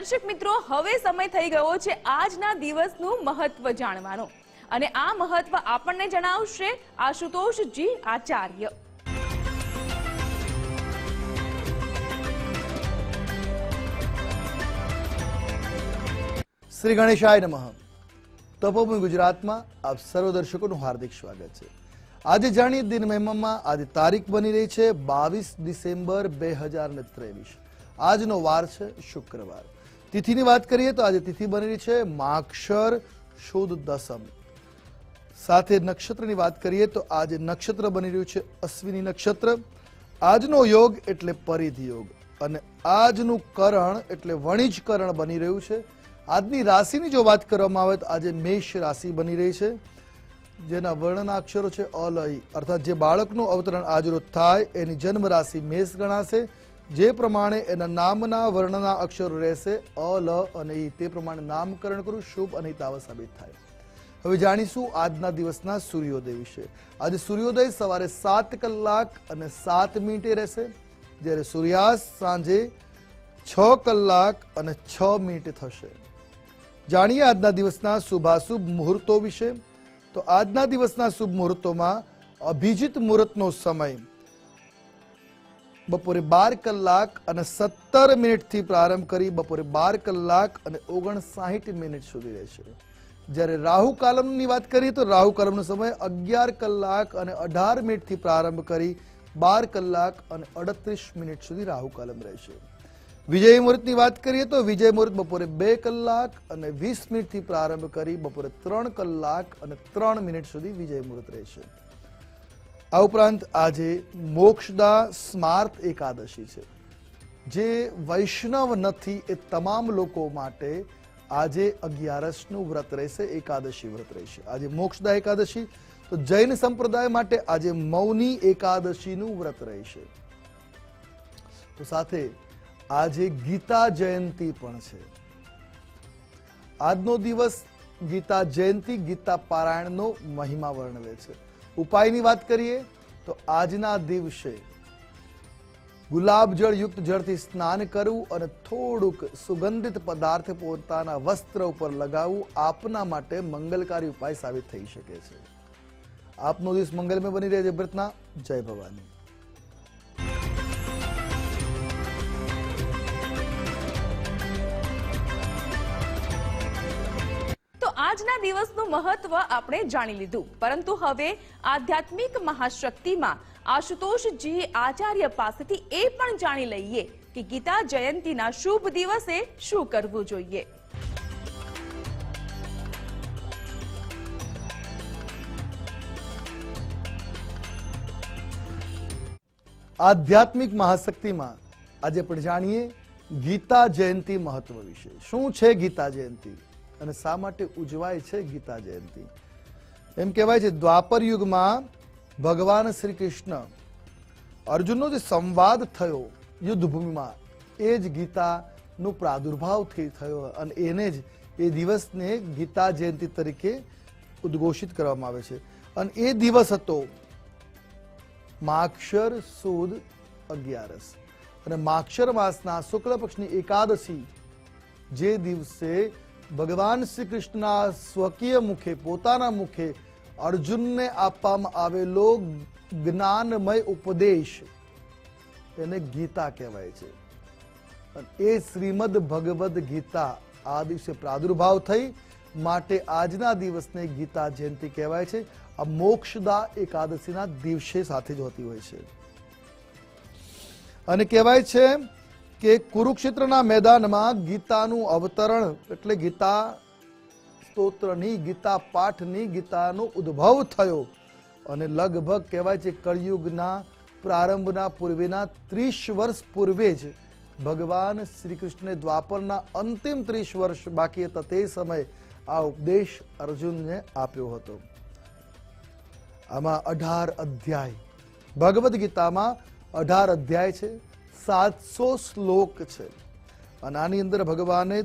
દર્શક મિત્રો, હવે સમય થઈ ગયો છે આજના દિવસનું મહત્વ જાણવાનો. અને આ મહત્વ આપણને જણાવશે આશુતોષજી આચાર્ય. શ્રી ગણેશાય નમઃ. તપોભૂમિ ગુજરાતમાં આપ સર્વ દર્શકોનું હાર્દિક સ્વાગત છે. આજે જાણીએ દિન મહેમામાં આજે તારીખ બની રહી છે બાવીસ ડિસેમ્બર બે હજાર ને ત્રેવીસ. આજનો વાર છે શુક્રવાર. તિથિની વાત કરીએ તો આજે તિથિ બની રહી છે માક્ષર શુદ્ધ દસમ સાથે નક્ષત્રની વાત કરીએ તો આજે નક્ષત્ર બની રહ્યું છે અશ્વિની નક્ષત્ર. આજનો યોગ એટલે પરિધિ યોગ અને આજનું કરણ એટલે વણિજ કરણ બની રહ્યું છે. આજની રાશિની જો વાત કરવામાં આવે તો આજે મેષ રાશિ બની રહી છે. જેના વર્ણના અક્ષરો છે અલય. અર્થાત જે બાળકનું અવતરણ આજરોજ થાય એની જન્મ રાશિ મેષ ગણાશે. જે પ્રમાણે એના નામના વર્ણના અક્ષરો રહેશે અલ અને ઈ. તે પ્રમાણે નામકરણ કરવું શુભ અને હિતાવ સાબિત થાય. હવે જાણીશું આજના દિવસના સૂર્યોદય વિશે. આજે સૂર્યોદય સવારે સાત કલાક અને સાત મિનિટે રહેશે. જ્યારે સૂર્યાસ્ત સાંજે છ કલાક અને છ મિનિટે થશે. જાણીએ આજના દિવસના શુભાશુભ મુહૂર્તો વિશે. તો આજના દિવસના શુભ મુહૂર્તોમાં અભિજીત મુહૂર્તનો સમય બપોરે બાર કલાક અને સત્તર મિનિટથી પ્રારંભ કરી બપોરે બાર કલાક અને ઓગણસાઠ મિનિટ સુધી રહેશે જ્યારે રાહુ કાલમની વાત કરીએ તો રાહુ કાલમનો સમય અગિયાર કલાક અને અઢાર મિનિટથી પ્રારંભ કરી બાર કલાક અને અડત્રીસ મિનિટ સુધી રાહુ કાલમ રહેશે વિજય મુહૂર્તની વાત કરીએ તો વિજય મુહૂર્ત બપોરે બે કલાક અને વીસ મિનિટથી પ્રારંભ કરી બપોરે ત્રણ કલાક અને ત્રણ મિનિટ સુધી વિજય મુહૂર્ત રહેશે આ ઉપરાંત આજે મોક્ષદા સ્માર્ત એકાદશી છે, જે વૈષ્ણવ નથી એ તમામ લોકો માટે આજે અગિયારસનું વ્રત રહેશે, એકાદશી વ્રત રહેશે. આજે મોક્ષદા એકાદશી, તો જૈન સંપ્રદાય માટે આજે મૌની એકાદશીનું વ્રત રહેશે. તો સાથે આજે ગીતા જયંતિ પણ છે. આજનો દિવસ ગીતા જયંતિ, ગીતા પારાયણનો મહિમા વર્ણવે છે. ઉપાયની વાત કરીએ તો આજના દિવસે ગુલાબ જળયુક્ત જળથી સ્નાન કરવું અને થોડુંક સુગંધિત પદાર્થ પોતાના વસ્ત્ર ઉપર લગાવવું આપના માટે મંગલકારી ઉપાય સાબિત થઈ શકે છે. આપનો દિવસ મંગલમય બની રહે છે. પ્રાર્થના જય ભવાની. આજના દિવસનું મહત્વ આપણે જાણી લીધું. પરંતુ હવે આધ્યાત્મિક મહાશક્તિમાં આશુતોષજી આચાર્ય પાસેથી એ પણ જાણી લઈએ કે ગીતા જયંતીના શુભ દિવસે શું કરવું જોઈએ. આધ્યાત્મિક મહાશક્તિમાં આજે આપણે જાણીએ ગીતા જયંતિ મહત્વ વિશે. શું છે ગીતા જયંતિ? અને શા માટે ઉજવાય છે ગીતા જયંતિ? એમ કહેવાય છે, દ્વાપર યુગમાં ભગવાન શ્રી કૃષ્ણ અર્જુનનો જે સંવાદ થયો યુદ્ધભૂમિમાં, એ જ ગીતાનો પ્રાદુર્ભાવ થયો અને એને જ એ દિવસને ગીતા જયંતિ તરીકે ઉદ્ઘોષિત કરવામાં આવે છે. અને એ દિવસ હતો માક્ષર સુદ અગિયારસ. અને માક્ષર માસના શુક્લ પક્ષની એકાદશી જે દિવસે ભગવાન શ્રી કૃષ્ણના સ્વકીય મુખે, પોતાના મુખે અર્જુનને આપવામાં આવેલો જ્ઞાનમય ઉપદેશ એને ગીતા કહેવાય છે. એ શ્રીમદ ભગવદ્ ગીતા આ દિવસે પ્રાદુર્ભાવ થઈ, માટે આજના દિવસને ગીતા જયંતિ કહેવાય છે. આ મોક્ષદા એકાદશીના દિવસે સાથે જ હોતી હોય છે. અને કહેવાય છે કે કુરુક્ષેત્રના મેદાનમાં ગીતાનું અવતરણ, એટલે ગીતા સ્તોત્રની, ગીતા પાઠની, ગીતાનો ઉદ્ભવ થયો. અને લગભગ કહેવાય છે કળિયુગના પ્રારંભના પૂર્વેના ત્રીસ વર્ષ પૂર્વે જ ભગવાન શ્રી કૃષ્ણે દ્વાપરના અંતિમ ત્રીસ વર્ષ બાકી હતા તે સમયે આ ઉપદેશ અર્જુનને આપ્યો હતો. આમાં અઢાર અધ્યાય. ભગવદ્ ગીતામાં અઢાર અધ્યાય છે. સાતસો શ્લોક છે. અને આની અંદર ભગવાને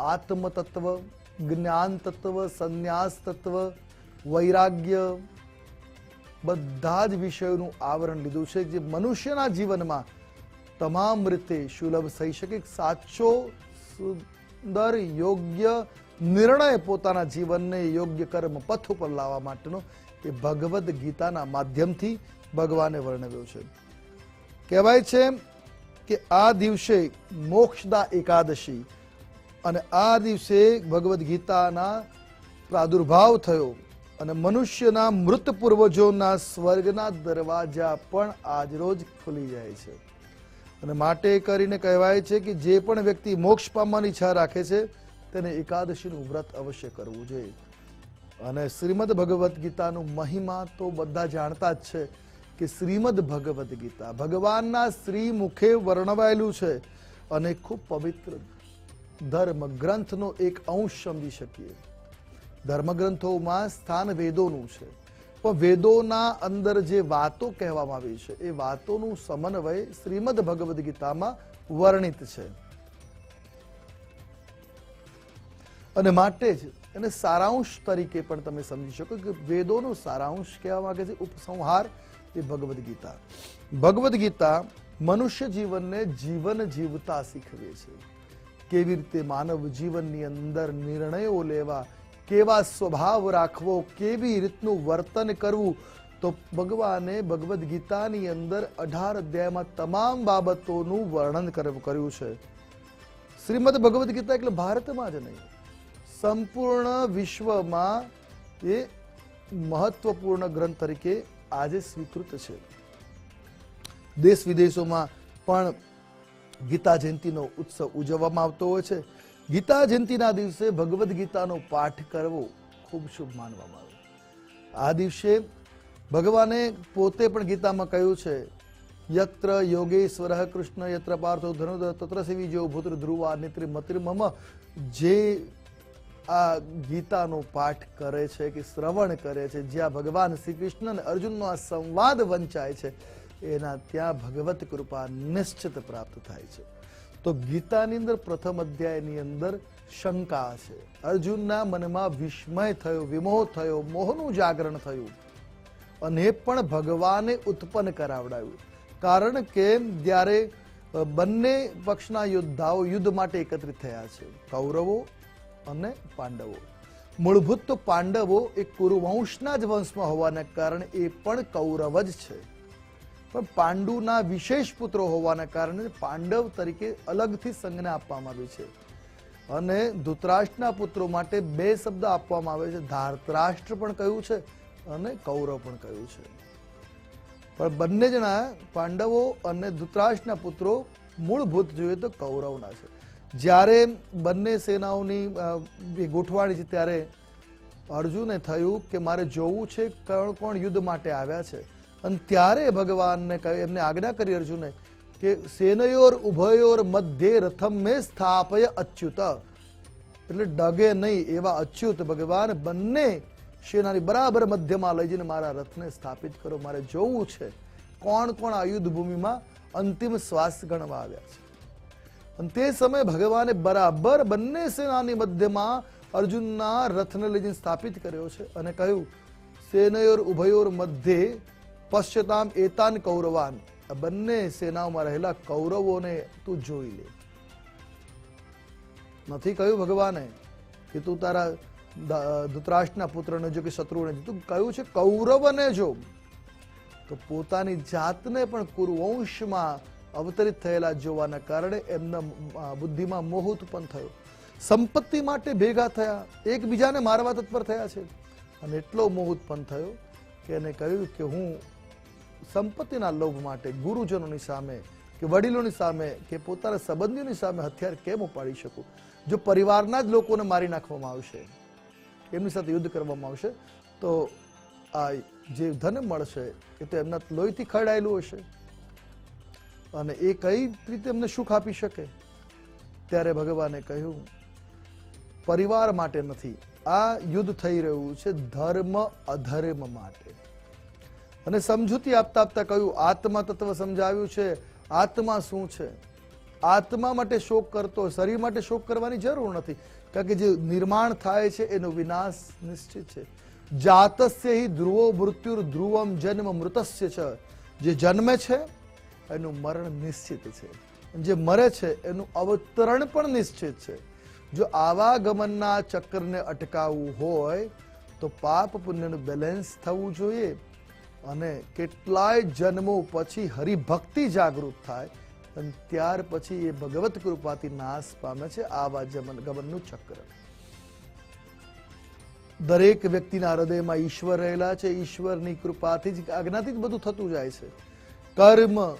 આત્મ તત્વ જ્ઞાન તત્વ સંન્યાસ તત્વ વૈરાગ્ય બધા જ વિષયોનું આવરણ લીધું છે જે મનુષ્યના જીવનમાં તમામ રીતે સુલભ થઈ શકે. સાચો, સુંદર, યોગ્ય નિર્ણય પોતાના જીવનને યોગ્ય કર્મ પથ ઉપર લાવવા માટેનો એ ભગવદ્ ગીતાના માધ્યમથી ભગવાને વર્ણવ્યો છે. કહેવાય છે કે આ દિવસે મોક્ષદા એકાદશી. અને આ દિવસે ભગવદ્ ગીતાના પ્રાદુર્ભાવ થયો. અને મનુષ્યના મૃત પૂર્વજોના સ્વર્ગના દરવાજા પણ આજરોજ ખુલી જાય છે. અને માટે કરીને કહેવાય છે કે જે પણ વ્યક્તિ મોક્ષ પામવાની ઈચ્છા રાખે છે, તેને એકાદશીનું વ્રત અવશ્ય કરવું જોઈએ. અને શ્રીમદ ભગવદ્ ગીતાનું મહિમા તો બધા જાણતા જ છે. કે શ્રીમદ ભગવદ્ ગીતા. ભગવાનના શ્રી મુખે વર્ણવાયેલું છે અને ખૂબ પવિત્ર ધર્મ ગ્રંથનો એક અંશ સમજી શકીએ. ધર્મગ્રંથોમાં સ્થાન વેદોનું છે. પણ વેદોના અંદર જે વાતો કહેવામાં આવી છે, એ વાતોનું સમન્વય શ્રીમદ ભગવદ્ ગીતામાં વર્ણિત છે. અને માટે જ એને સારાંશ તરીકે પણ તમે સમજી શકો કે વેદોનો સારાંશ કહેવા માંગે છે ઉપસંહાર એ ભગવદ્ ગીતા. ભગવદ્ ગીતા મનુષ્ય જીવનને જીવન જીવતા શીખવે છે. કેવી રીતે માનવ જીવનની અંદર નિર્ણયો લેવા, કેવા સ્વભાવ રાખવો, કેવી રીતનું વર્તન કરવું, તો ભગવાને ભગવદ્ ગીતાની અંદર અઢાર અધ્યાયમાં તમામ બાબતોનું વર્ણન કર- કર્યું છે. શ્રીમદ ભગવદ્ ગીતા એટલે ભારતમાં જ નહીં. સંપૂર્ણ વિશ્વમાં એ મહત્વપૂર્ણ ગ્રંથ તરીકે આજે સ્વીકૃત છે. દેશ વિદેશોમાં પણ ગીતા જયંતિનો ઉત્સવ ઉજવવામાં આવતો હોય છે. ગીતા જયંતિના દિવસે ભગવદ્ ગીતાનો પાઠ કરવો ખૂબ શુભ માનવામાં આવે. આ દિવસે ભગવાને પોતે પણ ગીતામાં કહ્યું છે, યત્ર યોગેશ્વર કૃષ્ણ યત્ર પાર્થો ધનુર તત્ર સેવી જેવો ભૂત્ર ધ્રુવા નેત્રી મત્રી મમ જે આ ગીતાનો પાઠ કરે છે કે શ્રવણ કરે છે, જ્યાં ભગવાન શ્રી કૃષ્ણ અને અર્જુનનો આ સંવાદ વંચાય છે, એના ત્યાં ભગવત કૃપા નિશ્ચિત પ્રાપ્ત થાય છે. તો ગીતાની અંદર પ્રથમ અધ્યાયની અંદર શંકા છે. અર્જુનના મનમાં વિસ્મય થયો, વિમોહ થયો, મોહનું જાગરણ થયું. અને પણ ભગવાને ઉત્પન્ન કરાવડાવ્યું. કારણ કે જ્યારે બંને પક્ષના યોદ્ધાઓ યુદ્ધ માટે એકત્રિત થયા છે. કૌરવો અને પાંડવો. મૂળભૂત તો પાંડવો એ કુરુવંશના જ વંશમાં હોવાને કારણે એ પણ કૌરવ જ છે. પણ પાંડુના વિશેષ પુત્રો હોવાના કારણે પાંડવ તરીકે અલગથી સંજ્ઞા આપવામાં આવી છે. અને ધૃતરાષ્ટ્રના પુત્રો માટે બે શબ્દ આપવામાં આવે છે. ધારતરાષ્ટ્ર પણ કહ્યું છે અને કૌરવ પણ કહ્યું છે. પણ બંને જણા પાંડવો અને ધૃતરાષ્ટ્રના પુત્રો મૂળભૂત જોઈએ તો કૌરવના છે. જ્યારે બંને સેનાઓની ગોઠવાણી છે ત્યારે અર્જુને થયું કે મારે જોવું છે કોણ કોણ યુદ્ધ માટે આવ્યા છે. અને ત્યારે ભગવાનને કહ્યું, એમને આજ્ઞા કરી અર્જુને કે સેનયોર ઉભયોર મધ્યે રથમ મેં સ્થાપય અચ્યુત. એટલે ડગે નહીં એવા અચ્યુત ભગવાન બંને સેનાની બરાબર મધ્યમાં લઈ જઈને મારા રથને સ્થાપિત કરો. મારે જોવું છે કોણ કોણ આ યુદ્ધ ભૂમિમાં અંતિમ શ્વાસ ગણવા આવ્યા છે. અને તે સમયે ભગવાને બરાબર બંને સેનાની મધ્યમાં અર્જુનના રથને લઈને સ્થાપિત કર્યો છે અને કહ્યું, સેનયોર ઉભયોર મધ્યે પશ્ચતામ એતાન કૌરવાન. બંને સેનાઓમાં રહેલા કૌરવોને તું જોઈ લે. નથી કહ્યું ભગવાને કે તું તારા ધૃતરાષ્ટ્રના પુત્રને જો કે શત્રુને તું કહ્યું છે કૌરવને જો. તો પોતાની જાતને પણ કુરુવંશમાં અવતરિત થયેલા જોવાના કારણે એમના બુદ્ધિમાં મોહ ઉત્પન્ન થયો. સંપત્તિ માટે ભેગા થયા, એકબીજાને મારવા તત્પર થયા છે. અને એટલો મોહ ઉત્પન્ન થયો કે એને કહ્યું કે હું સંપત્તિના લોભ માટે ગુરુજનોની સામે કે વડીલોની સામે કે પોતાના સંબંધીઓની સામે હથિયાર કેમ ઉપાડી શકું? જો પરિવારના જ લોકોને મારી નાખવામાં આવશે, એમની સાથે યુદ્ધ કરવામાં આવશે, તો આ જે ધન મળશે, એ તો એમના લોહીથી ખરડાયેલું હશે. અને એ કઈ રીતે એમને સુખ આપી શકે? ત્યારે ભગવાને કહ્યું, પરિવાર માટે નથી. આ યુદ્ધ થઈ રહ્યું છે ધર્મ અધર્મ માટે. અને સમજૂતી આપતા આપતા કહ્યું, આત્મા તત્વ સમજાવ્યું છે. આત્મા શું છે? આત્મા માટે શોક કરતો, શરીર માટે શોક કરવાની જરૂર નથી. કારણ કે જે નિર્માણ થાય છે એનો વિનાશ નિશ્ચિત છે. જાતસ્ય ધ્રુવો મૃત્યુર ધ્રુવમ જન્મ મૃતસ્ય છે જે જન્મે છે એનું મરણ નિશ્ચિત છે. જે મરે છે, એનું અવતરણ પણ નિશ્ચિત છે. જો આવા ગમનના ચક્રને અટકાવવું હોય, તો પાપ પુણ્યનું બેલેન્સ થવું જોઈએ અને કેટલાય જન્મો પછી હરિભક્તિ જાગૃત થાય અને ત્યાર પછી એ ભગવત કૃપાથી નાશ પામે છે આવા જમન, ગમનનું ચક્ર. દરેક વ્યક્તિના હૃદયમાં ઈશ્વર રહેલા છે. ઈશ્વરની કૃપાથી જ, આજ્ઞાથી જ બધું થતું જાય છે. કર્મ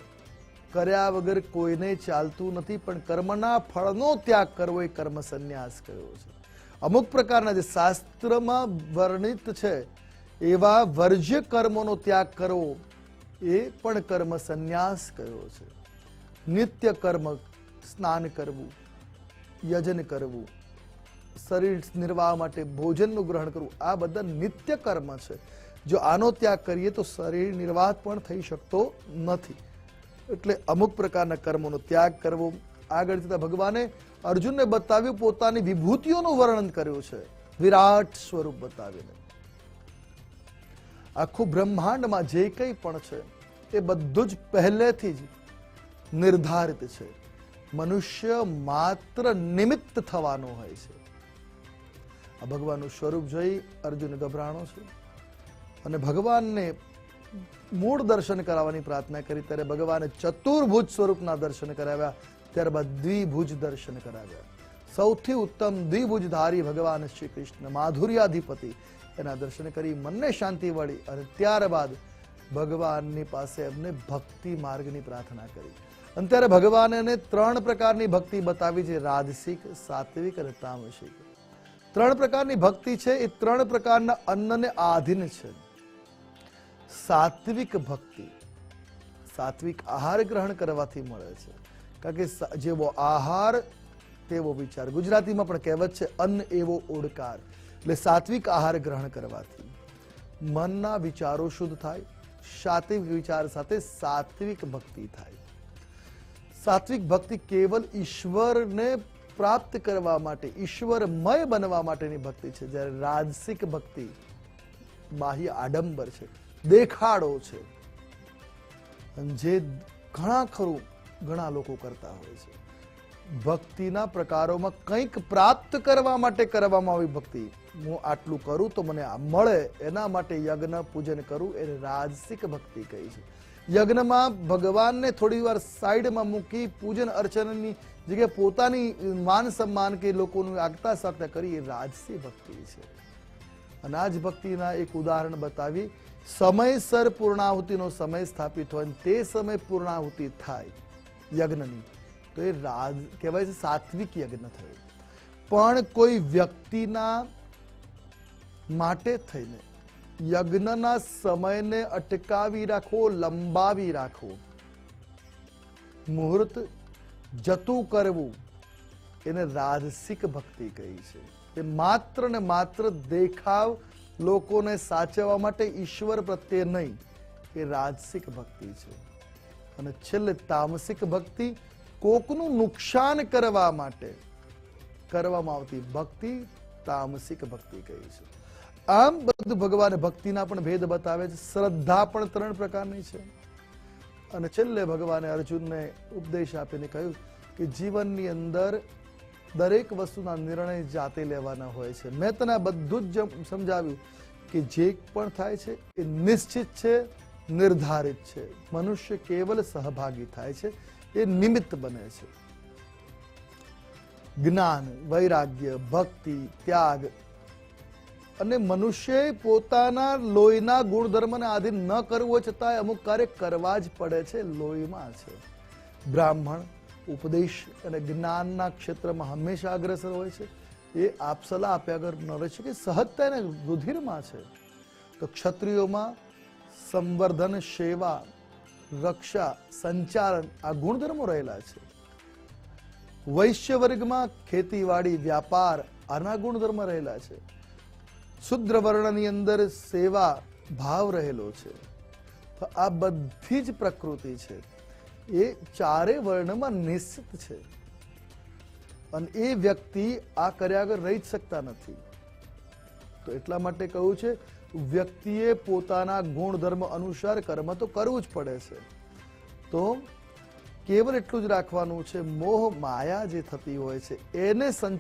કર્યા વગર કોઈને ચાલતું નથી, પણ કર્મના ફળનો ત્યાગ કરવો એ કર્મ સંન્યાસ કર્યો છે? અમુક પ્રકારના જે શાસ્ત્રમાં વર્ણિત છે, એવા વર્જ્ય કર્મોનો ત્યાગ કરવો એ પણ કર્મ સંન્યાસ કર્યો છે? નિત્ય કર્મ, સ્નાન કરવું, યજન કરવું, શરીર નિર્વાહ માટે ભોજનનું ગ્રહણ કરવું, આ બધા નિત્ય કર્મ છે. જો આનો ત્યાગ કરીએ તો શરીર નિર્વાહ પણ થઈ શકતો નથી. એટલે અમુક પ્રકારના કર્મોનો ત્યાગ કરવો. આગળ જતા ભગવાને અર્જુનને બતાવ્યું, પોતાની વિભૂતિઓનું વર્ણન કર્યું છે. વિરાટ સ્વરૂપ બતાવીને. આખું બ્રહ્માંડમાં જે કંઈ પણ છે, એ બધું જ પહેલેથી જ નિર્ધારિત છે. મનુષ્ય માત્ર નિમિત્ત થવાનો હોય છે. આ ભગવાનનું સ્વરૂપ જોઈ અર્જુન ગભરાણો છે. અને ભગવાનને મૂળ દર્શન કરાવવાની પ્રાર્થના કરી, ત્યારે ભગવાને ચતુર્ભુજ સ્વરૂપના દર્શન કરાવ્યા, ત્યારબાદ દ્વિભુજ દર્શન કરાવ્યા. સૌથી ઉત્તમ દ્વિભુજધારી ભગવાન શ્રી કૃષ્ણ માધુર્યાધિપતિ એના દર્શન કરી, મનને શાંતિ વળી અને ત્યારબાદ ભગવાનની પાસે એમને ભક્તિ માર્ગની પ્રાર્થના કરી. અને ત્યારે ભગવાનને ત્રણ પ્રકારની ભક્તિ બતાવી છે, રાજસિક, સાત્વિક અને તામસિક. ત્રણ પ્રકારની ભક્તિ છે, એ ત્રણ પ્રકારના અન્નને આધીન છે. સાત્વિક ભક્તિ, સાત્વિક આહાર ગ્રહણ કરવાથી મળે છે. કારણ કે જેવો આહાર, તેવો વિચાર. ગુજરાતીમાં પણ કહેવત છે, અન્ન એવો ઓડકાર. એટલે સાત્વિક આહાર ગ્રહણ કરવાથી મનના વિચારો શુદ્ધ થાય, સાત્વિક વિચાર સાથે સાત્વિક ભક્તિ થાય. સાત્વિક ભક્તિ કેવલ ઈશ્વરને પ્રાપ્ત કરવા માટે, ઈશ્વરમય બનવા માટેની ભક્તિ છે. જ્યારે રાજસિક ભક્તિ બાહ્ય આડંબર છે. દેખાડો છે. જે ઘણા ખરું, ઘણા લોકો કરતા હોય છે. ભક્તિના પ્રકારોમાં કંઈક પ્રાપ્ત કરવા માટે કરવામાં આવી ભક્તિ. હું આટલું કરું તો મને આ મળે, એના માટે યજ્ઞ પૂજન કરું એને રાજસિક ભક્તિ કહી છે. યજ્ઞમાં ભગવાનને થોડી વાર સાઈડમાં મૂકી પૂજન અર્ચનની જગ્યાએ પોતાની માન સન્માન કે લોકોનું આગતા સાગતા કરી એ રાજસી ભક્તિ છે. અને આ જ ભક્તિના એક ઉદાહરણ બતાવી. સમયસર પૂર્ણાહુતિનો સમય સ્થાપિત હોય અને તે સમય પૂર્ણાહુતિ થાય, યજ્ઞની. તો એ રાજ, કહેવાય છે સાત્વિક યજ્ઞ થયો. પણ કોઈ વ્યક્તિના માટે થઈને યજ્ઞના સમયને અટકાવી રાખવો લંબાવી રાખવો મુહૂર્ત જતું કરવું, એને રાજસિક ભક્તિ કહી છે. એ માત્ર ને માત્ર દેખાવ લોકોને સાચવવા માટે ઈશ્વર પ્રત્યે નહીં, એ રાજસિક ભક્તિ છે. અને છેલ્લે તામસિક ભક્તિ, કોકનું નુકસાન કરવા માટે, કરવામાં આવતી ભક્તિ તામસિક ભક્તિ કહી છે. આમ બધું ભગવાન ભક્તિના પણ ભેદ બતાવે છે, શ્રદ્ધા પણ ત્રણ પ્રકારની છે. અને છેલ્લે ભગવાને અર્જુનને ઉપદેશ આપીને કહ્યું કે જીવનની અંદર દરેક વસ્તુના નિર્ણય જાતે લેવાના હોય છે. મેં તને બધું જ સમજાવ્યું કે જે પણ થાય છે એ નિશ્ચિત છે, નિર્ધારિત છે. મનુષ્ય કેવલ સહભાગી થાય છે, એ નિમિત્ત બને છે. જ્ઞાન, વૈરાગ્ય, ભક્તિ, ત્યાગ અને મનુષ્ય પોતાના લોહીના ગુણધર્મને આધીન ન કરવું છતાંય અમુક કાર્ય કરવા જ પડે છે, લોહીમાં છે. બ્રાહ્મણ ઉપદેશ અને જ્ઞાનના ક્ષેત્રમાં હંમેશા અગ્રસર હોય છે. એ આપ સલાહ આપ્યા વગર ન રહે છે કે સહજતા એને રુધિરમાં છે. તો ક્ષત્રિયોમાં સંવર્ધન, સેવા, રક્ષા, સંચાલન આ ગુણધર્મો રહેલા છે. વૈશ્ય વર્ગમાં ખેતીવાડી, વ્યાપાર આના ગુણધર્મ રહેલા છે. શુદ્ર વર્ણની અંદર સેવા ભાવ રહેલો છે. તો આ બધી જ પ્રકૃતિ છે. એ ચારે વર્ણમાં નિશ્ચિત છે. અને એ વ્યક્તિ આ કર્યા આગળ રહી જ શકતા નથી. તો એટલા માટે કહ્યું છે, વ્યક્તિએ પોતાના ગુણધર્મ અનુસાર કર્મ તો કરવું જ પડે છે. તો કેવલ એટલું જ રાખવાનું છે, મોહ માયા જે થતી હોય છે, એને